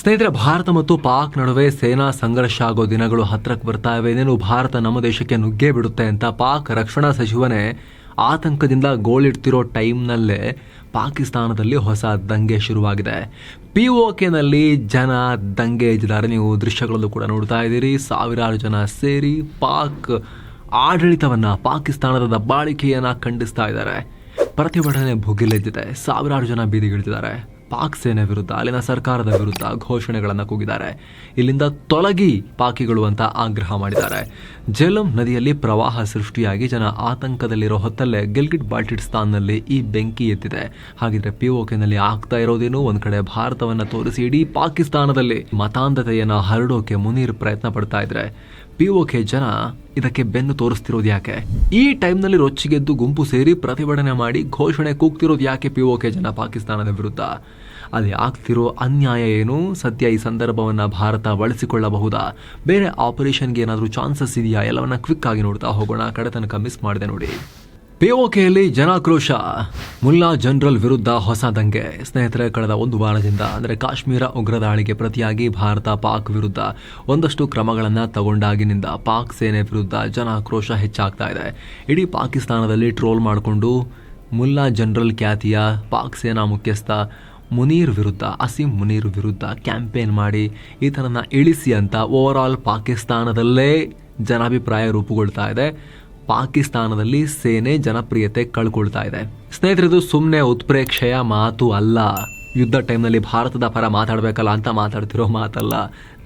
ಸ್ನೇಹಿತರೆ, ಭಾರತ ಮತ್ತು ಪಾಕ್ ನಡುವೆ ಸೇನಾ ಸಂಘರ್ಷ ಆಗೋ ದಿನಗಳು ಹತ್ರಕ್ಕೆ ಬರ್ತಾ ಇವೆ. ಇನ್ನೇನು ಭಾರತ ನಮ್ಮ ದೇಶಕ್ಕೆ ನುಗ್ಗೆ ಬಿಡುತ್ತೆ ಅಂತ ಪಾಕ್ ರಕ್ಷಣಾ ಸಚಿವನೇ ಆತಂಕದಿಂದ ಗೋಳಿಡ್ತಿರೋ ಟೈಮ್ನಲ್ಲೇ ಪಾಕಿಸ್ತಾನದಲ್ಲಿ ಹೊಸ ದಂಗೆ ಶುರುವಾಗಿದೆ. ಪಿ ಒ ಕೆನಲ್ಲಿ ಜನ ದಂಗೆ ಎದ್ದಿದ್ದಾರೆ ನೀವು ದೃಶ್ಯಗಳಲ್ಲೂ ಕೂಡ ನೋಡ್ತಾ ಇದ್ದೀರಿ. ಸಾವಿರಾರು ಜನ ಸೇರಿ ಪಾಕ್ ಆಡಳಿತವನ್ನು, ಪಾಕಿಸ್ತಾನದ ದಬ್ಬಾಳಿಕೆಯನ್ನು ಖಂಡಿಸ್ತಾ ಇದ್ದಾರೆ. ಪ್ರತಿಭಟನೆ ಭುಗಿಲೆದ್ದಿದೆ. ಸಾವಿರಾರು ಜನ ಬೀದಿಗಿಳಿದಿದ್ದಾರೆ. ಪಾಕ್ ಸೇನೆ ವಿರುದ್ಧ, ಅಲ್ಲಿನ ಸರ್ಕಾರದ ವಿರುದ್ಧ ಘೋಷಣೆಗಳನ್ನು ಕೂಗಿದ್ದಾರೆ. ಇಲ್ಲಿಂದ ತೊಲಗಿ ಪಾಕಿಗಳು ಅಂತ ಆಗ್ರಹ ಮಾಡಿದ್ದಾರೆ. ಜೇಲಂ ನದಿಯಲ್ಲಿ ಪ್ರವಾಹ ಸೃಷ್ಟಿಯಾಗಿ ಜನ ಆತಂಕದಲ್ಲಿರೋ ಹೊತ್ತಲ್ಲೇ ಗಿಲ್ಗಿಟ್ ಬಾಲ್ಟಿಸ್ತಾನ್ನಲ್ಲಿ ಈ ಬೆಂಕಿ ಎತ್ತಿದೆ. ಹಾಗಿದ್ರೆ ಪಿ ನಲ್ಲಿ ಆಗ್ತಾ ಇರೋದೇನು? ಒಂದ್ ಕಡೆ ಭಾರತವನ್ನ ತೋರಿಸಿ ಇಡೀ ಪಾಕಿಸ್ತಾನದಲ್ಲಿ ಮತಾಂಧತೆಯನ್ನ ಹರಡೋಕೆ ಮುನೀರ್ ಪ್ರಯತ್ನ ಪಡ್ತಾ ಇದ್ರೆ. ಪಿ ಜನ ಇದಕ್ಕೆ ಬೆನ್ನು ತೋರಿಸ್ತಿರೋದು ಯಾಕೆ? ಈ ಟೈಮ್ನಲ್ಲಿ ರೊಚ್ಚಿಗೆದ್ದು ಗುಂಪು ಸೇರಿ ಪ್ರತಿಭಟನೆ ಮಾಡಿ ಘೋಷಣೆ ಕೂಗ್ತಿರೋದು ಯಾಕೆ ಪಿ ಜನ ಪಾಕಿಸ್ತಾನದ ವಿರುದ್ಧ? ಅಲ್ಲಿ ಆಗ್ತಿರೋ ಅನ್ಯಾಯ ಏನು? ಸದ್ಯ ಈ ಸಂದರ್ಭವನ್ನ ಭಾರತ ಬಳಸಿಕೊಳ್ಳಬಹುದಾ? ಬೇರೆ ಆಪರೇಷನ್ಗೆ ಏನಾದರೂ ಚಾನ್ಸಸ್ ಇದೆಯಾ? ಎಲ್ಲವನ್ನ ಕ್ವಿಕ್ ಆಗಿ ನೋಡ್ತಾ ಹೋಗೋಣ. ಕಡೆ ತನಕ ಮಿಸ್ ಮಾಡಿದೆ ನೋಡಿ. ಪಿಒಕೆಯಲ್ಲಿ ಜನಾಕ್ರೋಶ. ಮುಲ್ಲಾ ಜನರಲ್ ವಿರುದ್ಧ ಹೊಸ ದಂಗೆ. ಸ್ನೇಹಿತರೆ, ಕಳೆದ ಒಂದು ವಾರದಿಂದ, ಅಂದರೆ ಕಾಶ್ಮೀರ ಉಗ್ರ ದಾಳಿಗೆ ಪ್ರತಿಯಾಗಿ ಭಾರತ ಪಾಕ್ ವಿರುದ್ಧ ಒಂದಷ್ಟು ಕ್ರಮಗಳನ್ನು ತಗೊಂಡಾಗಿನಿಂದ ಪಾಕ್ ಸೇನೆ ವಿರುದ್ಧ ಜನಾಕ್ರೋಶ ಹೆಚ್ಚಾಗ್ತಾ ಇದೆ. ಇಡೀ ಪಾಕಿಸ್ತಾನದಲ್ಲಿ ಟ್ರೋಲ್ ಮಾಡಿಕೊಂಡು ಮುಲ್ಲಾ ಜನರಲ್ ಖ್ಯಾತಿಯ ಪಾಕ್ ಸೇನಾ ಮುಖ್ಯಸ್ಥ ಮುನೀರ್ ವಿರುದ್ಧ, ಅಸೀಂ ಮುನೀರ್ ವಿರುದ್ಧ ಕ್ಯಾಂಪೇನ್ ಮಾಡಿ ಈತನನ್ನು ಇಳಿಸಿ ಅಂತ ಓವರ್ ಪಾಕಿಸ್ತಾನದಲ್ಲೇ ಜನಾಭಿಪ್ರಾಯ ರೂಪುಗೊಳ್ತಾ ಇದೆ. ಪಾಕಿಸ್ತಾನದಲ್ಲಿ ಸೇನೆ ಜನಪ್ರಿಯತೆ ಕಳ್ಕೊಳ್ತಾ ಇದೆ. ಸ್ನೇಹಿತರಿದು ಸುಮ್ಮನೆ ಉತ್ಪ್ರೇಕ್ಷೆಯ ಮಾತು ಅಲ್ಲ. ಯುದ್ಧ ಟೈಮ್ನಲ್ಲಿ ಭಾರತದ ಪರ ಮಾತಾಡಬೇಕಲ್ಲ ಅಂತ ಮಾತಾಡ್ತಿರೋ ಮಾತಲ್ಲ.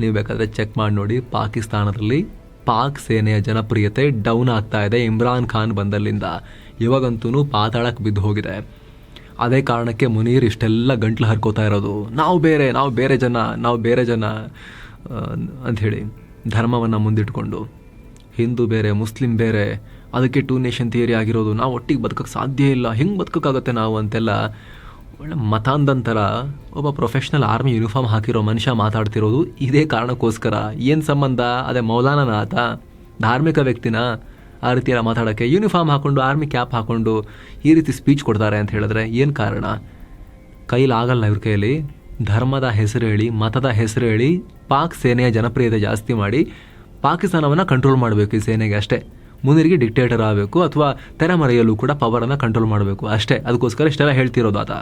ನೀವು ಬೇಕಾದರೆ ಚೆಕ್ ಮಾಡಿ ನೋಡಿ. ಪಾಕಿಸ್ತಾನದಲ್ಲಿ ಪಾಕ್ ಸೇನೆಯ ಜನಪ್ರಿಯತೆ ಡೌನ್ ಆಗ್ತಾ ಇದೆ ಇಮ್ರಾನ್ ಖಾನ್ ಬಂದಲ್ಲಿಂದ. ಇವಾಗಂತೂ ಪಾತಾಳಕ್ಕೆ ಬಿದ್ದು ಹೋಗಿದೆ. ಅದೇ ಕಾರಣಕ್ಕೆ ಮುನೀರ್ ಇಷ್ಟೆಲ್ಲ ಗಂಟ್ಲು ಹರ್ಕೋತಾ ಇರೋದು. ನಾವು ಬೇರೆ ನಾವು ಬೇರೆ ಜನ, ನಾವು ಬೇರೆ ಜನ ಅಂಥೇಳಿ ಧರ್ಮವನ್ನು ಮುಂದಿಟ್ಕೊಂಡು. ಹಿಂದೂ ಬೇರೆ, ಮುಸ್ಲಿಂ ಬೇರೆ, ಅದಕ್ಕೆ ಟೂ ನೇಷನ್ ಥಿಯರಿ ಆಗಿರೋದು, ನಾವು ಒಟ್ಟಿಗೆ ಬದುಕಕ್ಕೆ ಸಾಧ್ಯ ಇಲ್ಲ. ಹೆಂಗೆ ಬದುಕೋಕ್ಕಾಗತ್ತೆ ನಾವು ಅಂತೆಲ್ಲ ಒಳ್ಳೆ ಮತಾಂಧಂತರ, ಒಬ್ಬ ಪ್ರೊಫೆಷ್ನಲ್ ಆರ್ಮಿ ಯೂನಿಫಾರ್ಮ್ ಹಾಕಿರೋ ಮನುಷ್ಯ ಮಾತಾಡ್ತಿರೋದು ಇದೇ ಕಾರಣಕ್ಕೋಸ್ಕರ. ಏನು ಸಂಬಂಧ? ಅದೇ ಮೌಲಾನನ ಆತ? ಧಾರ್ಮಿಕ ವ್ಯಕ್ತಿನ? ಆ ರೀತಿ ಎಲ್ಲ ಮಾತಾಡೋಕ್ಕೆ ಯೂನಿಫಾರ್ಮ್ ಹಾಕ್ಕೊಂಡು ಆರ್ಮಿ ಕ್ಯಾಪ್ ಹಾಕ್ಕೊಂಡು ಈ ರೀತಿ ಸ್ಪೀಚ್ ಕೊಡ್ತಾರೆ ಅಂತ ಹೇಳಿದ್ರೆ ಏನು ಕಾರಣ? ಕೈಲಾಗಲ್ಲ ಇವ್ರ ಕೈಯಲ್ಲಿ. ಧರ್ಮದ ಹೆಸರು ಹೇಳಿ, ಮತದ ಹೆಸರು ಹೇಳಿ, ಪಾಕ್ ಸೇನೆಯ ಜನಪ್ರಿಯತೆ ಜಾಸ್ತಿ ಮಾಡಿ ಪಾಕಿಸ್ತಾನವನ್ನು ಕಂಟ್ರೋಲ್ ಮಾಡಬೇಕು ಈ ಸೇನೆಗೆ ಅಷ್ಟೇ. ಮುಂದಿರಿಗೆ ಡಿಕ್ಟೇಟರ್ ಆಗಬೇಕು ಅಥವಾ ತೆರೆಮರೆಯಲ್ಲೂ ಕೂಡ ಪವರನ್ನು ಕಂಟ್ರೋಲ್ ಮಾಡಬೇಕು ಅಷ್ಟೇ. ಅದಕ್ಕೋಸ್ಕರ ಇಷ್ಟೆಲ್ಲ ಹೇಳ್ತಿರೋದು ಆತ.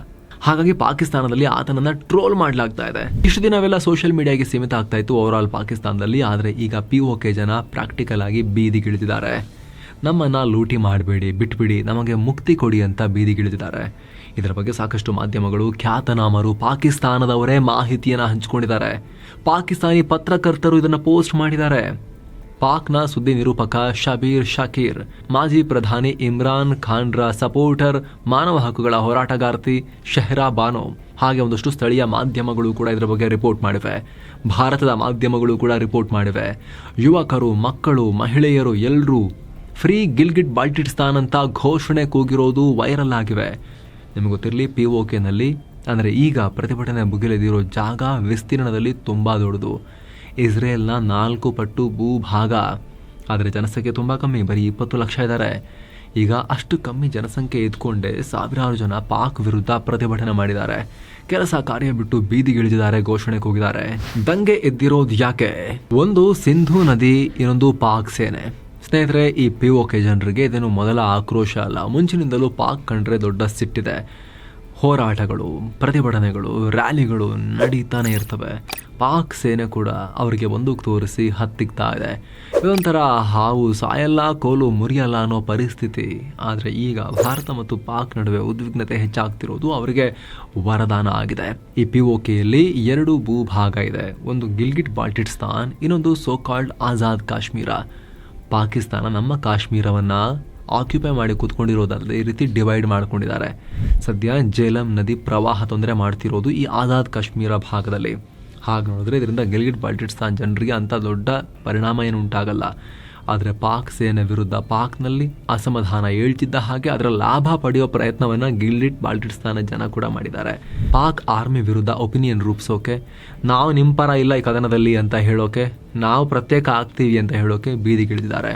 ಹಾಗಾಗಿ ಪಾಕಿಸ್ತಾನದಲ್ಲಿ ಆತನನ್ನ ಟ್ರೋಲ್ ಮಾಡಲಾಗ್ತಾ ಇದೆ. ಇಷ್ಟು ದಿನವೆಲ್ಲ ಸೋಷಿಯಲ್ ಮೀಡಿಯಾಗೆ ಸೀಮಿತ ಆಗ್ತಾ ಇತ್ತು ಓವರ್ ಆಲ್ ಪಾಕಿಸ್ತಾನದಲ್ಲಿ, ಆದರೆ ಈಗ ಪಿ ಕೆ ಜನ ಪ್ರಾಕ್ಟಿಕಲ್ ಆಗಿ ಬೀದಿಗಿಳಿದಿದ್ದಾರೆ ನಮ್ಮನ್ನು ಲೂಟಿ ಮಾಡಬೇಡಿ, ಬಿಟ್ಬಿಡಿ, ನಮಗೆ ಮುಕ್ತಿ ಕೊಡಿ ಅಂತ ಬೀದಿಗಿಳಿದಿದ್ದಾರೆ ಇದರ ಬಗ್ಗೆ ಸಾಕಷ್ಟು ಮಾಧ್ಯಮಗಳು ಖ್ಯಾತನಾಮರು ಪಾಕಿಸ್ತಾನದವರೇ ಮಾಹಿತಿಯನ್ನು ಹಂಚಿಕೊಂಡಿದ್ದಾರೆ. ಪಾಕಿಸ್ತಾನಿ ಪತ್ರಕರ್ತರು ಇದನ್ನು ಪೋಸ್ಟ್ ಮಾಡಿದ್ದಾರೆ. ಪಾಕ್ನ ಸುದ್ದಿ ನಿರೂಪಕ ಶಬೀರ್ ಶಾಕೀರ್, ಮಾಜಿ ಪ್ರಧಾನಿ ಇಮ್ರಾನ್ ಖಾನ್ರ ಸಪೋರ್ಟರ್, ಮಾನವ ಹಕ್ಕುಗಳ ಹೋರಾಟಗಾರ್ತಿ ಶೆಹ್ರಾ ಬಾನೋ. ಹಾಗೆ ಒಂದಷ್ಟು ಸ್ಥಳೀಯ ಮಾಧ್ಯಮಗಳು ಕೂಡ ಇದರ ಬಗ್ಗೆ ರಿಪೋರ್ಟ್ ಮಾಡಿವೆ. ಭಾರತದ ಮಾಧ್ಯಮಗಳು ಕೂಡ ರಿಪೋರ್ಟ್ ಮಾಡಿವೆ. ಯುವಕರು, ಮಕ್ಕಳು, ಮಹಿಳೆಯರು ಎಲ್ಲರೂ ಫ್ರೀ ಗಿಲ್ಗಿಟ್ ಬಾಲ್ಟಿಸ್ತಾನ್ ಅಂತ ಘೋಷಣೆ ಕೂಗಿರೋದು ವೈರಲ್ ಆಗಿವೆ. ನಿಮಗೆ ಗೊತ್ತಿರಲಿ ಪಿ ಒ ಕೆನಲ್ಲಿ ಅಂದರೆ ಈಗ ಪ್ರತಿಭಟನೆ ಭುಗಿಲೆದಿರೋ ಜಾಗ ವಿಸ್ತೀರ್ಣದಲ್ಲಿ ತುಂಬ ದೊಡ್ಡದು. ಇಸ್ರೇಲ್ನ ನಾಲ್ಕು ಪಟ್ಟು ಭೂಭಾಗ. ಆದರೆ ಜನಸಂಖ್ಯೆ ತುಂಬ ಕಮ್ಮಿ, ಬರೀ ಇಪ್ಪತ್ತು ಲಕ್ಷ ಇದ್ದಾರೆ ಈಗ ಅಷ್ಟು ಕಮ್ಮಿ ಜನಸಂಖ್ಯೆ ಇದ್ಕೊಂಡೆ ಸಾವಿರಾರು ಜನ ಪಾಕ್ ವಿರುದ್ಧ ಪ್ರತಿಭಟನೆ ಮಾಡಿದ್ದಾರೆ. ಕೆಲಸ ಕಾರ್ಯ ಬಿಟ್ಟು ಬೀದಿಗಿಳಿದಿದ್ದಾರೆ ಘೋಷಣೆ ಕೂಗಿದ್ದಾರೆ ದಂಗೆ ಎದ್ದಿರೋದು ಯಾಕೆ? ಒಂದು ಸಿಂಧು ನದಿ, ಇನ್ನೊಂದು ಪಾಕ್ ಸೇನೆ. ಸ್ನೇಹಿತರೆ, ಈ ಪಿ ಓಕೆ ಜನರಿಗೆ ಇದೇನು ಮೊದಲ ಆಕ್ರೋಶ ಅಲ್ಲ. ಮುಂಚಿನಿಂದಲೂ ಪಾಕ್ ಕಂಡ್ರೆ ದೊಡ್ಡ ಸಿಟ್ಟಿದೆ. ಹೋರಾಟಗಳು, ಪ್ರತಿಭಟನೆಗಳು, ರ್ಯಾಲಿಗಳು ನಡೀತಾನೆ ಇರ್ತವೆ. ಪಾಕ್ ಸೇನೆ ಕೂಡ ಅವರಿಗೆ ಬಂದೂಕ್ ತೋರಿಸಿ ಹತ್ತಿಕ್ತಾ ಇದೆ. ಇದೊಂಥರ ಹಾವು ಸಾಯಲ್ಲ, ಕೋಲು ಮುರಿಯಲ್ಲ ಅನ್ನೋ ಪರಿಸ್ಥಿತಿ. ಆದರೆ ಈಗ ಭಾರತ ಮತ್ತು ಪಾಕ್ ನಡುವೆ ಉದ್ವಿಗ್ನತೆ ಹೆಚ್ಚಾಗ್ತಿರೋದು ಅವರಿಗೆ ವರದಾನ ಆಗಿದೆ. ಈ ಪಿ ಕೆಯಲ್ಲಿ ಎರಡು ಭೂಭಾಗ ಇದೆ. ಒಂದು ಗಿಲ್ಗಿಟ್ ಬಾಲ್ಟಿಸ್ತಾನ್, ಇನ್ನೊಂದು ಸೋಕಾಲ್ಡ್ ಆಜಾದ್ ಕಾಶ್ಮೀರ. ಪಾಕಿಸ್ತಾನ ನಮ್ಮ ಕಾಶ್ಮೀರವನ್ನ ಆಕ್ಯುಪೈ ಮಾಡಿ ಕೂತ್ಕೊಂಡಿರೋದಲ್ಲದೆ ಈ ರೀತಿ ಡಿವೈಡ್ ಮಾಡ್ಕೊಂಡಿದ್ದಾರೆ. ಸದ್ಯ ಜೇಲಂ ನದಿ ಪ್ರವಾಹ ತೊಂದರೆ ಮಾಡ್ತಿರೋದು ಈ ಆಜಾದ್ ಕಾಶ್ಮೀರ ಭಾಗದಲ್ಲಿ. ಹಾಗೆ ನೋಡಿದ್ರೆ ಇದರಿಂದ ಗಿಲ್ಗಿಟ್ ಬಾಲ್ಟಿಸ್ತಾನ್ ಜನರಿಗೆ ಅಂಥ ದೊಡ್ಡ ಪರಿಣಾಮ ಏನು ಉಂಟಾಗಲ್ಲ. ಆದರೆ ಪಾಕ್ ಸೇನೆ ವಿರುದ್ಧ ಪಾಕ್ನಲ್ಲಿ ಅಸಮಾಧಾನ ಹೇಳ್ತಿದ್ದ ಹಾಗೆ ಅದರ ಲಾಭ ಪಡೆಯೋ ಪ್ರಯತ್ನವನ್ನು ಗಿಲ್ಗಿಟ್ ಬಾಲ್ಟಿಸ್ತಾನ ಜನ ಕೂಡ ಮಾಡಿದ್ದಾರೆ. ಪಾಕ್ ಆರ್ಮಿ ವಿರುದ್ಧ ಒಪಿನಿಯನ್ ರೂಪಿಸೋಕೆ, ನಾವು ನಿಮ್ಮ ಪರ ಇಲ್ಲ ಈ ಕದನದಲ್ಲಿ ಅಂತ ಹೇಳೋಕೆ, ನಾವು ಪ್ರತ್ಯೇಕ ಆಗ್ತೀವಿ ಅಂತ ಹೇಳೋಕೆ ಬೀದಿಗಿಳಿದಿದ್ದಾರೆ.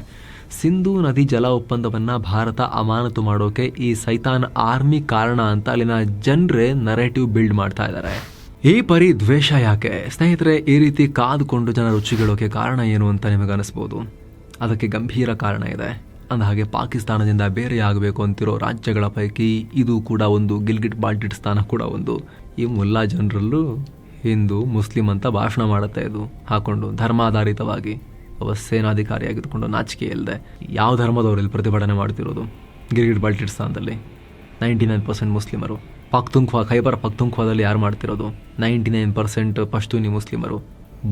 ಸಿಂಧೂ ನದಿ ಜಲ ಒಪ್ಪಂದವನ್ನು ಭಾರತ ಅಮಾನತು ಮಾಡೋಕೆ ಈ ಸೈತಾನ್ ಆರ್ಮಿ ಕಾರಣ ಅಂತ ಅಲ್ಲಿನ ಜನರೇ ನರೇಟಿವ್ ಬಿಲ್ಡ್ ಮಾಡ್ತಾ ಇದ್ದಾರೆ. ಈ ಪರಿ ದ್ವೇಷ ಯಾಕೆ? ಸ್ನೇಹಿತರೆ, ಈ ರೀತಿ ಕಾದುಕೊಂಡು ಜನ ರುಚಿಗಳೋಕೆ ಕಾರಣ ಏನು ಅಂತ ನಿಮಗೆ ಅನಿಸ್ಬೋದು? ಅದಕ್ಕೆ ಗಂಭೀರ ಕಾರಣ ಇದೆ. ಅಂದ ಹಾಗೆ ಪಾಕಿಸ್ತಾನದಿಂದ ಬೇರೆಯಾಗಬೇಕು ಅಂತಿರೋ ರಾಜ್ಯಗಳ ಪೈಕಿ ಇದು ಕೂಡ ಒಂದು, ಗಿಲ್ಗಿಟ್ ಬಾಲ್ಟಿಟ್ ಸ್ಥಾನ ಕೂಡ ಒಂದು. ಈ ಮುಲ್ಲಾ ಜನರಲ್ಲೂ ಹಿಂದೂ, ಮುಸ್ಲಿಂ ಅಂತ ಭಾಷಣ ಮಾಡುತ್ತೆ ಇದು ಹಾಕೊಂಡು ಧರ್ಮಾಧಾರಿತವಾಗಿ ಒಬ್ಬ ಸೇನಾಧಿಕಾರಿಯಾಗಿದ್ದುಕೊಂಡು ನಾಚಿಕೆ ಇಲ್ಲದೆ ಯಾವ ಧರ್ಮದವರು ಇಲ್ಲಿ ಪ್ರತಿಭಟನೆ ಮಾಡ್ತಿರೋದು? ಗಿರ್ಗಿಟ್ ಬಲ್ಟಿಸ್ತಾನದಲ್ಲಿ ನೈಂಟಿ ನೈನ್ ಪರ್ಸೆಂಟ್ ಮುಸ್ಲಿಮರು. ಪಕ್ತುಂಖ್ವಾ ಖೈಬರ್ ಪಕ್ತುಂಖ್ವಾದಲ್ಲಿ ಯಾರು ಮಾಡ್ತಿರೋದು? ನೈಂಟಿ ನೈನ್ ಪರ್ಸೆಂಟ್ ಪಶ್ತೂನಿ ಮುಸ್ಲಿಮರು.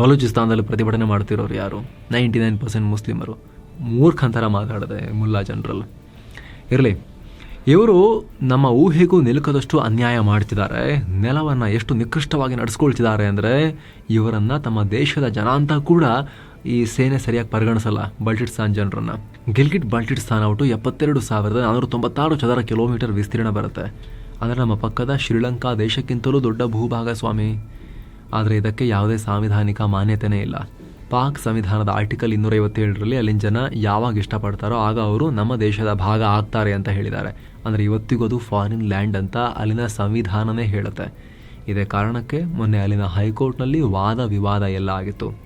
ಬಲೂಚಿಸ್ತಾನದಲ್ಲಿ ಪ್ರತಿಭಟನೆ ಮಾಡ್ತಿರೋರು ಯಾರು? ನೈಂಟಿ ನೈನ್ ಪರ್ಸೆಂಟ್ ಮುಸ್ಲಿಮರು. ಮೂರ್ಖಂತರ ಮಾತಾಡಿದೆ ಮುಲ್ಲಾ ಜನರಲ್. ಇರಲಿ, ಇವರು ನಮ್ಮ ಊಹೆಗೂ ನಿಲುಕದಷ್ಟು ಅನ್ಯಾಯ ಮಾಡ್ತಿದ್ದಾರೆ. ನೆಲವನ್ನು ಎಷ್ಟು ನಿಕೃಷ್ಟವಾಗಿ ನಡೆಸ್ಕೊಳ್ತಿದ್ದಾರೆ ಅಂದರೆ ಇವರನ್ನು ತಮ್ಮ ದೇಶದ ಜನ ಅಂತ ಕೂಡ ಈ ಸೇನೆ ಸರಿಯಾಗಿ ಪರಿಗಣಿಸಲ್ಲ. ಬಲ್ಟಿಸ್ತಾನ್ ಜನರನ್ನು. ಗಿಲ್ಗಿಟ್ ಬಲ್ಟಿಸ್ತಾನ್ ಔಟು ಎಪ್ಪತ್ತೆರಡು ಸಾವಿರದ ನಾನೂರ ತೊಂಬತ್ತಾರು ಚದರ ಕಿಲೋಮೀಟರ್ ವಿಸ್ತೀರ್ಣ ಬರುತ್ತೆ. ಅಂದರೆ ನಮ್ಮ ಪಕ್ಕದ ಶ್ರೀಲಂಕಾ ದೇಶಕ್ಕಿಂತಲೂ ದೊಡ್ಡ ಭೂಭಾಗ ಸ್ವಾಮಿ. ಆದರೆ ಇದಕ್ಕೆ ಯಾವುದೇ ಸಾಂವಿಧಾನಿಕ ಮಾನ್ಯತೆನೇ ಇಲ್ಲ. ಪಾಕ್ ಸಂವಿಧಾನದ ಆರ್ಟಿಕಲ್ ಇನ್ನೂರೈವತ್ತೇಳರಲ್ಲಿ ಅಲ್ಲಿನ ಜನ ಯಾವಾಗ ಇಷ್ಟಪಡ್ತಾರೋ ಆಗ ಅವರು ನಮ್ಮ ದೇಶದ ಭಾಗ ಆಗ್ತಾರೆ ಅಂತ ಹೇಳಿದ್ದಾರೆ. ಅಂದರೆ ಇವತ್ತಿಗೂ ಅದು ಫಾರಿನ್ ಲ್ಯಾಂಡ್ ಅಂತ ಅಲ್ಲಿನ ಸಂವಿಧಾನನೇ ಹೇಳುತ್ತೆ. ಇದೇ ಕಾರಣಕ್ಕೆ ಮೊನ್ನೆ ಅಲ್ಲಿನ ಹೈಕೋರ್ಟ್ನಲ್ಲಿ ವಾದ ವಿವಾದ ಎಲ್ಲ ಆಗಿತ್ತು.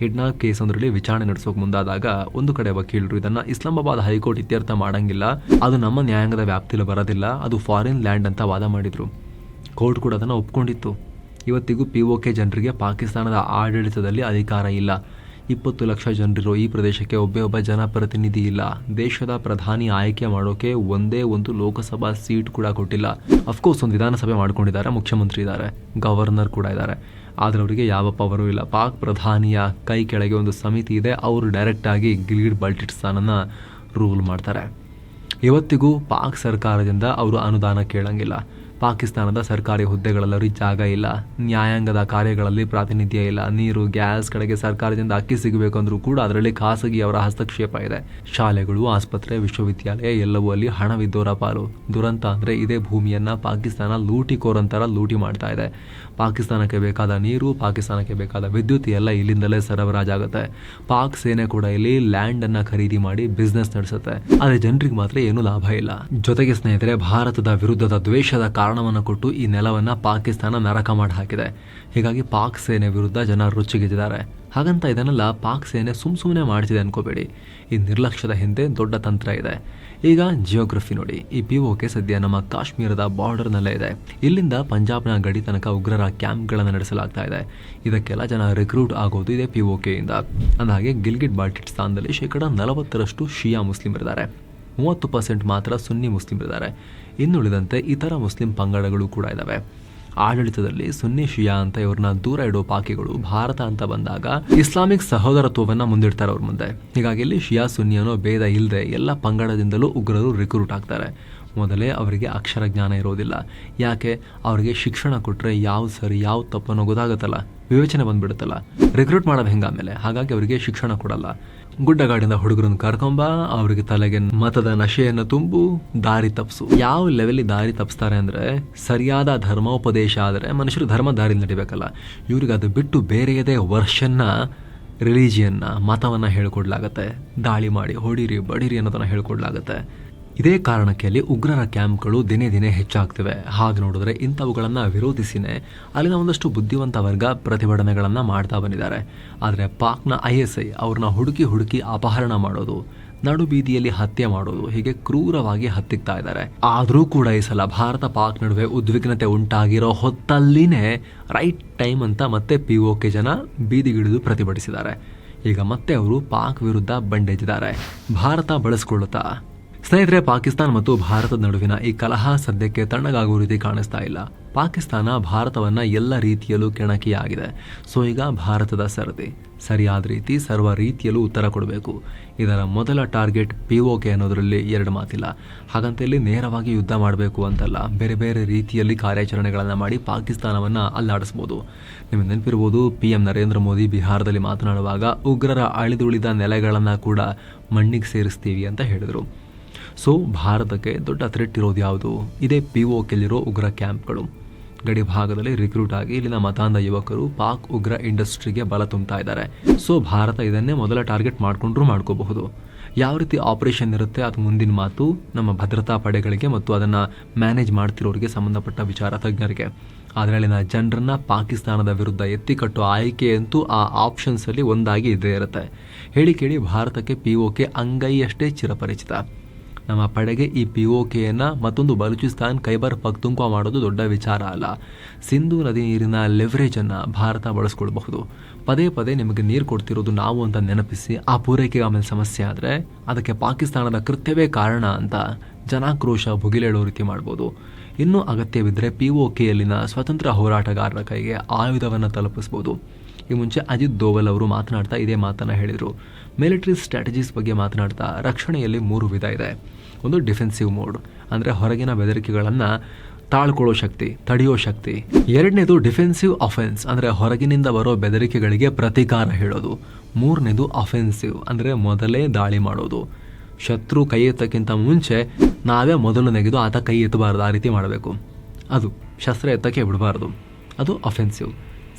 ಕಿಡ್ನಾಪ್ ಕೇಸ್ ಒಂದರಲ್ಲಿ ವಿಚಾರಣೆ ನಡೆಸೋಕೆ ಮುಂದಾದಾಗ ಒಂದು ಕಡೆ ವಕೀಲರು ಇದನ್ನ ಇಸ್ಲಾಮಾಬಾದ್ ಹೈಕೋರ್ಟ್ ಇತ್ಯರ್ಥ ಮಾಡಂಗಿಲ್ಲ. ಅದು ನಮ್ಮ ನ್ಯಾಯಾಂಗದ ವ್ಯಾಪ್ತಿಯಲ್ಲಿ ಬರೋದಿಲ್ಲ. ಅದು ಫಾರಿನ್ ಲ್ಯಾಂಡ್ ಅಂತ ವಾದ ಮಾಡಿದ್ರು. ಕೋರ್ಟ್ ಕೂಡ ಅದನ್ನು ಒಪ್ಕೊಂಡಿತ್ತು. ಇವತ್ತಿಗೂ ಪಿ ಒ ಕೆ ಜನರಿಗೆ ಪಾಕಿಸ್ತಾನದ ಆಡಳಿತದಲ್ಲಿ ಅಧಿಕಾರ ಇಲ್ಲ. ಇಪ್ಪತ್ತು ಲಕ್ಷ ಜನರಿರೋ ಈ ಪ್ರದೇಶಕ್ಕೆ ಒಬ್ಬೇ ಒಬ್ಬ ಜನಪ್ರತಿನಿಧಿ ಇಲ್ಲ. ದೇಶದ ಪ್ರಧಾನಿ ಆಯ್ಕೆ ಮಾಡೋಕೆ ಒಂದೇ ಒಂದು ಲೋಕಸಭಾ ಸೀಟ್ ಕೂಡ ಕೊಟ್ಟಿಲ್ಲ. ಅಫ್ಕೋರ್ಸ್ ಒಂದು ವಿಧಾನಸಭೆ ಮಾಡ್ಕೊಂಡಿದ್ದಾರೆ, ಮುಖ್ಯಮಂತ್ರಿ ಇದ್ದಾರೆ ಗವರ್ನರ್ ಕೂಡ ಇದ್ದಾರೆ. ಆದರೆ ಅವರಿಗೆ ಯಾವ ಪವರು ಇಲ್ಲ. ಪಾಕ್ ಪ್ರಧಾನಿಯ ಕೈ ಕೆಳಗೆ ಒಂದು ಸಮಿತಿ ಇದೆ. ಅವರು ಡೈರೆಕ್ಟಾಗಿ ಗಿಲ್ಗಿಟ್ ಬಲ್ಟಿಸ್ತಾನನ್ನು ರೂಲ್ ಮಾಡ್ತಾರೆ. ಇವತ್ತಿಗೂ ಪಾಕ್ ಸರ್ಕಾರದಿಂದ ಅವರು ಅನುದಾನ ಕೇಳಂಗಿಲ್ಲ. ಪಾಕಿಸ್ತಾನದ ಸರ್ಕಾರಿ ಹುದ್ದೆಗಳಲ್ಲಿ ಜಾಗ ಇಲ್ಲ. ನ್ಯಾಯಾಂಗದ ಕಾರ್ಯಗಳಲ್ಲಿ ಪ್ರಾತಿನಿಧ್ಯ ಇಲ್ಲ. ನೀರು, ಗ್ಯಾಸ್ ಕಡೆಗೆ ಸರ್ಕಾರದಿಂದ ಅಕ್ಕಿ ಸಿಗಬೇಕು ಅಂದರೂ ಕೂಡ ಅದರಲ್ಲಿ ಖಾಸಗಿ ಅವರ ಹಸ್ತಕ್ಷೇಪ ಇದೆ. ಶಾಲೆಗಳು, ಆಸ್ಪತ್ರೆ, ವಿಶ್ವವಿದ್ಯಾಲಯ ಎಲ್ಲವೂ ಅಲ್ಲಿ ಹಣವಿದ್ದೋರ ಪಾಲು. ದುರಂತ ಅಂದರೆ ಇದೇ ಭೂಮಿಯನ್ನು ಪಾಕಿಸ್ತಾನ ಲೂಟಿಕೋರಂತರ ಲೂಟಿ ಮಾಡ್ತಾ ಇದೆ. ಪಾಕಿಸ್ತಾನಕ್ಕೆ ಬೇಕಾದ ನೀರು, ಪಾಕಿಸ್ತಾನಕ್ಕೆ ಬೇಕಾದ ವಿದ್ಯುತ್ ಎಲ್ಲ ಇಲ್ಲಿಂದಲೇ ಸರಬರಾಜಾಗುತ್ತೆ ಪಾಕ್ ಸೇನೆ ಕೂಡ ಇಲ್ಲಿ ಲ್ಯಾಂಡ್ ಅನ್ನ ಖರೀದಿ ಮಾಡಿ ಬಿಸ್ನೆಸ್ ನಡೆಸುತ್ತೆ. ಆದರೆ ಜನರಿಗೆ ಮಾತ್ರ ಏನೂ ಲಾಭ ಇಲ್ಲ. ಜೊತೆಗೆ ಸ್ನೇಹಿತರೆ, ಭಾರತದ ವಿರುದ್ಧದ ದ್ವೇಷದ ಕಾರಣವನ್ನು ಕೊಟ್ಟು ಈ ನೆಲವನ್ನು ಪಾಕಿಸ್ತಾನ ನರಕ ಮಾಡಿ ಹಾಕಿದೆ. ಹೀಗಾಗಿ ಪಾಕ್ ಸೇನೆ ವಿರುದ್ಧ ಜನ ರುಚಿಗೆದ್ದಿದ್ದಾರೆ. ಹಾಗಂತ ಇದನ್ನೆಲ್ಲ ಪಾಕ್ ಸೇನೆ ಸುಮ್ ಸುಮ್ಮನೆ ಮಾಡ್ತಿದೆ ಅನ್ಕೋಬೇಡಿ. ಈ ನಿರ್ಲಕ್ಷ್ಯದ ಹಿಂದೆ ದೊಡ್ಡ ತಂತ್ರ ಇದೆ. ಈಗ ಜಿಯೋಗ್ರಫಿ ನೋಡಿ. ಈ ಪಿ ಓಕೆ ಸದ್ಯ ನಮ್ಮ ಕಾಶ್ಮೀರದ ಬಾರ್ಡರ್ನಲ್ಲೇ ಇದೆ. ಇಲ್ಲಿಂದ ಪಂಜಾಬ್ನ ಗಡಿ ತನಕ ಉಗ್ರರ ಕ್ಯಾಂಪ್ಗಳನ್ನು ನಡೆಸಲಾಗ್ತಾ ಇದೆ. ಇದಕ್ಕೆಲ್ಲ ಜನ ರಿಕ್ರೂಟ್ ಆಗೋದು ಇದೆ ಪಿ ಇಂದ ಹಾಗೆ ಗಿಲ್ಗಿಟ್ ಬಾಲ್ಟಿಸ್ತಾನದಲ್ಲಿ ಶೇಕಡ ನಲವತ್ತರಷ್ಟು ಶಿಯಾ ಮುಸ್ಲಿಮರಿದ್ದಾರೆ. ಮೂವತ್ತು ಪರ್ಸೆಂಟ್ ಮಾತ್ರ ಸುನ್ನಿ ಮುಸ್ಲಿಮರಿದ್ದಾರೆ ಇನ್ನುಳಿದಂತೆ ಇತರ ಮುಸ್ಲಿಂ ಪಂಗಡಗಳು ಕೂಡ ಇದ್ದಾವೆ ಆಡಳಿತದಲ್ಲಿ ಸುನ್ನಿ ಶಿಯಾ ಅಂತ ಇವ್ರನ್ನ ದೂರ ಇಡೋ ಪಾಕಿಗಳು ಭಾರತ ಅಂತ ಬಂದಾಗ ಇಸ್ಲಾಮಿಕ್ ಸಹೋದರತ್ವವನ್ನು ಮುಂದಿಡ್ತಾರೆ ಅವ್ರ ಮುಂದೆ. ಹೀಗಾಗಿ ಇಲ್ಲಿ ಶಿಯಾ ಸುನ್ನಿ ಅನ್ನೋ ಭೇದ ಇಲ್ಲದೆ ಎಲ್ಲ ಪಂಗಡದಿಂದಲೂ ಉಗ್ರರು ರಿಕ್ರೂಟ್ ಆಗ್ತಾರೆ. ಮೊದಲೇ ಅವರಿಗೆ ಅಕ್ಷರ ಜ್ಞಾನ ಇರೋದಿಲ್ಲ. ಯಾಕೆ? ಅವರಿಗೆ ಶಿಕ್ಷಣ ಕೊಟ್ಟರೆ ಯಾವ್ದು ಸರಿ ಯಾವ್ದು ತಪ್ಪನೋ ಗೊತ್ತಾಗುತ್ತಲ್ಲ. ವಿವೇಚನೆ ಬಂದ್ಬಿಡುತ್ತಲ್ಲ. ರಿಕ್ರೂಟ್ ಮಾಡೋದು ಹೆಂಗ ಆಮೇಲೆ? ಹಾಗಾಗಿ ಅವರಿಗೆ ಶಿಕ್ಷಣ ಕೊಡಲ್ಲ. ಗುಡ್ಡಗಾಡಿಂದ ಹುಡುಗರನ್ನ ಕರ್ಕೊಂಬ, ಅವರಿಗೆ ತಲೆಗೆ ಮತದ ನಶೆಯನ್ನು ತುಂಬು, ದಾರಿ ತಪ್ಸು. ಯಾವ ಲೆವೆಲ್ ದಾರಿ ತಪ್ಪಿಸ್ತಾರೆ ಅಂದ್ರೆ, ಸರಿಯಾದ ಧರ್ಮೋಪದೇಶ ಆದರೆ ಮನುಷ್ಯರು ಧರ್ಮ ದಾರಿ ನಡಿಬೇಕಲ್ಲ. ಇವ್ರಿಗೆ ಅದು ಬಿಟ್ಟು ಬೇರೆಯದೇ ವರ್ಷನ್ನ ರಿಲಿಜಿಯನ್ನ ಮತವನ್ನ ಹೇಳ್ಕೊಡ್ಲಾಗತ್ತೆ. ದಾಳಿ ಮಾಡಿ, ಹೊಡಿರಿ, ಬಡಿರಿ ಅನ್ನೋದನ್ನ ಹೇಳ್ಕೊಡ್ಲಾಗತ್ತೆ. ಇದೇ ಕಾರಣಕ್ಕೆ ಅಲ್ಲಿ ಉಗ್ರರ ಕ್ಯಾಂಪ್ಗಳು ದಿನೇ ದಿನೇ ಹೆಚ್ಚಾಗ್ತಿವೆ. ಹಾಗೆ ನೋಡಿದ್ರೆ ಇಂಥವುಗಳನ್ನು ವಿರೋಧಿಸಿನೇ ಅಲ್ಲಿನ ಒಂದಷ್ಟು ಬುದ್ಧಿವಂತ ವರ್ಗ ಪ್ರತಿಭಟನೆಗಳನ್ನು ಮಾಡ್ತಾ ಬಂದಿದ್ದಾರೆ. ಆದರೆ ಪಾಕ್ನ ಐ ಎಸ್ ಐ ಅವ್ರನ್ನ ಹುಡುಕಿ ಹುಡುಕಿ ಅಪಹರಣ ಮಾಡೋದು, ನಡು ಬೀದಿಯಲ್ಲಿ ಹತ್ಯೆ ಮಾಡೋದು ಹೀಗೆ ಕ್ರೂರವಾಗಿ ಹತ್ತಿಕ್ತಾ ಇದ್ದಾರೆ. ಆದರೂ ಕೂಡ ಈ ಸಲ ಭಾರತ ಪಾಕ್ ನಡುವೆ ಉದ್ವಿಗ್ನತೆ ಉಂಟಾಗಿರೋ ಹೊತ್ತಲ್ಲಿನೇ ರೈಟ್ ಟೈಮ್ ಅಂತ ಮತ್ತೆ ಪಿ ಕೆ ಜನ ಬೀದಿಗಿಳಿದು ಪ್ರತಿಭಟಿಸಿದ್ದಾರೆ. ಈಗ ಮತ್ತೆ ಅವರು ಪಾಕ್ ವಿರುದ್ಧ ಬಂಡೆದಿದ್ದಾರೆ ಭಾರತ ಬಳಸ್ಕೊಳ್ಳುತ್ತಾ? ಸ್ನೇಹಿತರೆ, ಪಾಕಿಸ್ತಾನ ಮತ್ತು ಭಾರತದ ನಡುವಿನ ಈ ಕಲಹ ಸದ್ಯಕ್ಕೆ ತಣ್ಣಗಾಗುವ ರೀತಿ ಕಾಣಿಸ್ತಾ ಇಲ್ಲ. ಪಾಕಿಸ್ತಾನ ಭಾರತವನ್ನ ಎಲ್ಲ ರೀತಿಯಲ್ಲೂ ಕೆಣಕಿಯಾಗಿದೆ. ಸೊ, ಈಗ ಭಾರತದ ಸರದಿ. ಸರಿಯಾದ ರೀತಿ, ಸರ್ವ ರೀತಿಯಲ್ಲೂ ಉತ್ತರ ಕೊಡಬೇಕು. ಇದರ ಮೊದಲ ಟಾರ್ಗೆಟ್ ಪಿ ಕೆ ಅನ್ನೋದರಲ್ಲಿ ಎರಡು ಮಾತಿಲ್ಲ. ಹಾಗಂತ ಇಲ್ಲಿ ನೇರವಾಗಿ ಯುದ್ಧ ಮಾಡಬೇಕು ಅಂತಲ್ಲ. ಬೇರೆ ಬೇರೆ ರೀತಿಯಲ್ಲಿ ಕಾರ್ಯಾಚರಣೆಗಳನ್ನು ಮಾಡಿ ಪಾಕಿಸ್ತಾನವನ್ನು ಅಲ್ಲಾಡಿಸ್ಬೋದು. ನಿಮಗೆ ನೆನಪಿರ್ಬೋದು ಪಿ ಎಂ ನರೇಂದ್ರ ಮೋದಿ ಬಿಹಾರದಲ್ಲಿ ಮಾತನಾಡುವಾಗ ಉಗ್ರರ ಅಳಿದುಳಿದ ನೆಲೆಗಳನ್ನು ಕೂಡ ಮಣ್ಣಿಗೆ ಸೇರಿಸ್ತೀವಿ ಅಂತ ಹೇಳಿದರು. ಸೊ ಭಾರತಕ್ಕೆ ದೊಡ್ಡ ಥ್ರೆಟ್ ಇರೋದು ಯಾವುದು? ಇದೇ ಪಿ ಒ ಕೆಲ್ಲಿರೋ ಉಗ್ರ ಕ್ಯಾಂಪ್ಗಳು. ಗಡಿ ಭಾಗದಲ್ಲಿ ರಿಕ್ರೂಟ್ ಆಗಿ ಇಲ್ಲಿನ ಮತಾಂಧ ಯುವಕರು ಪಾಕ್ ಉಗ್ರ ಇಂಡಸ್ಟ್ರಿಗೆ ಬಲ ತುಂಬ್ತಾ ಇದ್ದಾರೆ. ಸೊ ಭಾರತ ಇದನ್ನೇ ಮೊದಲ ಟಾರ್ಗೆಟ್ ಮಾಡಿಕೊಂಡ್ರೂ ಮಾಡ್ಕೋಬಹುದು. ಯಾವ ರೀತಿ ಆಪರೇಷನ್ ಇರುತ್ತೆ ಅದು ಮುಂದಿನ ಮಾತು. ನಮ್ಮ ಭದ್ರತಾ ಪಡೆಗಳಿಗೆ ಮತ್ತು ಅದನ್ನು ಮ್ಯಾನೇಜ್ ಮಾಡ್ತಿರೋರಿಗೆ ಸಂಬಂಧಪಟ್ಟ ವಿಚಾರ ತಜ್ಞರಿಗೆ. ಆದರೆ ಜನರನ್ನು ಪಾಕಿಸ್ತಾನದ ವಿರುದ್ಧ ಎತ್ತಿ ಆಯ್ಕೆ ಅಂತೂ ಆ ಆಪ್ಷನ್ಸಲ್ಲಿ ಒಂದಾಗಿ ಇದ್ದೇ ಇರುತ್ತೆ. ಹೇಳಿ ಕೇಳಿ ಭಾರತಕ್ಕೆ ಪಿ ಒ ಕೆ ಅಂಗೈಯಷ್ಟೇ ಚಿರಪರಿಚಿತ. ನಮ್ಮ ಪಡೆಗೆ ಈ ಪಿ ಓ ಕೆಯನ್ನು ಮತ್ತೊಂದು ಬಲೂಚಿಸ್ತಾನ್ ಖೈಬರ್ ಪಕ್ತುಂಕ ಮಾಡೋದು ದೊಡ್ಡ ವಿಚಾರ ಅಲ್ಲ. ಸಿಂಧು ನದಿ ನೀರಿನ ಲೆವರೇಜನ್ನು ಭಾರತ ಬಳಸ್ಕೊಳ್ಬಹುದು. ಪದೇ ಪದೇ ನಿಮಗೆ ನೀರು ಕೊಡ್ತಿರೋದು ನಾವು ಅಂತ ನೆನಪಿಸಿ, ಆ ಪೂರೈಕೆಗೆ ಆಮೇಲೆ ಸಮಸ್ಯೆ ಆದರೆ ಅದಕ್ಕೆ ಪಾಕಿಸ್ತಾನದ ಕೃತ್ಯವೇ ಕಾರಣ ಅಂತ ಜನಾಕ್ರೋಶ ಭುಗಿಲೇಳೋ ರೀತಿ ಮಾಡ್ಬೋದು. ಇನ್ನೂ ಅಗತ್ಯವಿದ್ದರೆ ಪಿ ಒ ಕೆಯಲ್ಲಿನ ಸ್ವತಂತ್ರ ಹೋರಾಟಗಾರರ ಕೈಗೆ ಆಯುಧವನ್ನು ತಲುಪಿಸ್ಬೋದು. ಈ ಮುಂಚೆ ಅಜಿತ್ ದೋವಲ್ ಅವರು ಮಾತನಾಡ್ತಾ ಇದೇ ಮಾತನ್ನು ಹೇಳಿದರು. ಮಿಲಿಟರಿ ಸ್ಟ್ರಾಟಜೀಸ್ ಬಗ್ಗೆ ಮಾತನಾಡ್ತಾ ರಕ್ಷಣೆಯಲ್ಲಿ ಮೂರು ವಿಧ ಇದೆ. ಒಂದು ಡಿಫೆನ್ಸಿವ್ ಮೋಡ್ ಅಂದರೆ ಹೊರಗಿನ ಬೆದರಿಕೆಗಳನ್ನು ತಾಳ್ಕೊಳ್ಳೋ ಶಕ್ತಿ, ತಡೆಯೋ ಶಕ್ತಿ. ಎರಡನೇದು ಡಿಫೆನ್ಸಿವ್ ಅಫೆನ್ಸ್ ಅಂದರೆ ಹೊರಗಿನಿಂದ ಬರೋ ಬೆದರಿಕೆಗಳಿಗೆ ಪ್ರತೀಕಾರ ಹೇಳೋದು. ಮೂರನೇದು ಅಫೆನ್ಸಿವ್ ಅಂದರೆ ಮೊದಲೇ ದಾಳಿ ಮಾಡೋದು. ಶತ್ರು ಕೈ ಎತ್ತಕ್ಕಿಂತ ಮುಂಚೆ ನಾವೇ ಮೊದಲು ನೆಗೆದು ಆತ ಕೈ ಎತ್ತಬಾರ್ದು, ಆ ರೀತಿ ಮಾಡಬೇಕು. ಅದು ಶಸ್ತ್ರ ಎತ್ತಕ್ಕೆ ಬಿಡಬಾರ್ದು. ಅದು ಅಫೆನ್ಸಿವ್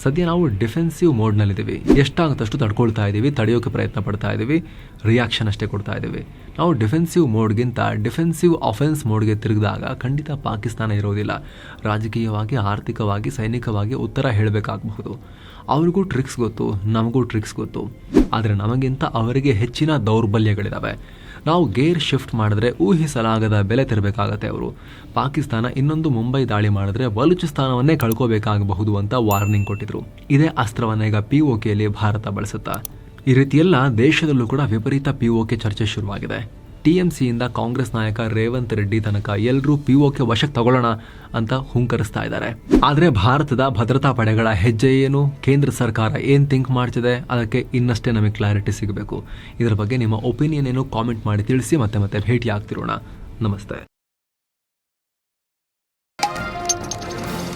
ಸದ್ಯ ನಾವು ಡಿಫೆನ್ಸಿವ್ ಮೋಡ್ನಲ್ಲಿದ್ದೀವಿ. ಎಷ್ಟಾಗುತ್ತಷ್ಟು ತಡ್ಕೊಳ್ತಾ ಇದ್ದೀವಿ, ತಡೆಯೋಕೆ ಪ್ರಯತ್ನ ಪಡ್ತಾ ಇದ್ದೀವಿ ರಿಯಾಕ್ಷನ್ ಅಷ್ಟೇ ಕೊಡ್ತಾ ಇದ್ದೀವಿ. ನಾವು ಡಿಫೆನ್ಸಿವ್ ಮೋಡ್ಗಿಂತ ಡಿಫೆನ್ಸಿವ್ ಅಫೆನ್ಸ್ ಮೋಡ್ಗೆ ತಿರುಗಿದಾಗ ಖಂಡಿತ ಪಾಕಿಸ್ತಾನ ಇರೋದಿಲ್ಲ. ರಾಜಕೀಯವಾಗಿ, ಆರ್ಥಿಕವಾಗಿ, ಸೈನಿಕವಾಗಿ ಉತ್ತರ ಹೇಳಬೇಕಾಗಬಹುದು. ಅವ್ರಿಗೂ ಟ್ರಿಕ್ಸ್ ಗೊತ್ತು, ನಮಗೂ ಟ್ರಿಕ್ಸ್ ಗೊತ್ತು. ಆದರೆ ನಮಗಿಂತ ಅವರಿಗೆ ಹೆಚ್ಚಿನ ದೌರ್ಬಲ್ಯಗಳಿದ್ದಾವೆ ನಾವು ಗೇರ್ ಶಿಫ್ಟ್ ಮಾಡಿದ್ರೆ ಊಹಿಸಲಾಗದ ಬೆಲೆ ತೆರಬೇಕಾಗತ್ತೆ ಅವರು. ಪಾಕಿಸ್ತಾನ ಇನ್ನೊಂದು ಮುಂಬೈ ದಾಳಿ ಮಾಡಿದ್ರೆ ಬಲೂಚಿಸ್ತಾನವನ್ನೇ ಕಳ್ಕೋಬೇಕಾಗಬಹುದು ಅಂತ ವಾರ್ನಿಂಗ್ ಕೊಟ್ಟಿದ್ರು. ಇದೇ ಅಸ್ತ್ರವನ್ನ ಈಗ ಪಿ ಒ ಕೆಯಲ್ಲಿ ಭಾರತ ಬಳಸುತ್ತಾ. ಈ ರೀತಿಯೆಲ್ಲ ದೇಶದಲ್ಲೂ ಕೂಡ ವಿಪರೀತ ಪಿ ಒ ಚರ್ಚೆ ಶುರುವಾಗಿದೆ. ಟಿಎಂಸಿಯಿಂದ ಕಾಂಗ್ರೆಸ್ ನಾಯಕ ರೇವಂತ್ ರೆಡ್ಡಿ ತನಕ ಎಲ್ಲರೂ ಪಿ ವಶಕ್ಕೆ ತಗೊಳ್ಳೋಣ ಅಂತ ಹುಂಕರಿಸ್ತಾ ಇದ್ದಾರೆ. ಆದರೆ ಭಾರತದ ಭದ್ರತಾ ಪಡೆಗಳ ಹೆಜ್ಜೆ ಏನು? ಕೇಂದ್ರ ಸರ್ಕಾರ ಏನು ಥಿಂಕ್ ಮಾಡ್ತಿದೆ? ಅದಕ್ಕೆ ಇನ್ನಷ್ಟೇ ನಮಗೆ ಕ್ಲಾರಿಟಿ ಸಿಗಬೇಕು. ಇದರ ಬಗ್ಗೆ ನಿಮ್ಮ ಒಪಿನಿಯನ್ ಏನು? ಕಾಮೆಂಟ್ ಮಾಡಿ ತಿಳಿಸಿ ಮತ್ತೆ ಮತ್ತೆ ಭೇಟಿ ಆಗ್ತಿರೋಣ ನಮಸ್ತೆ.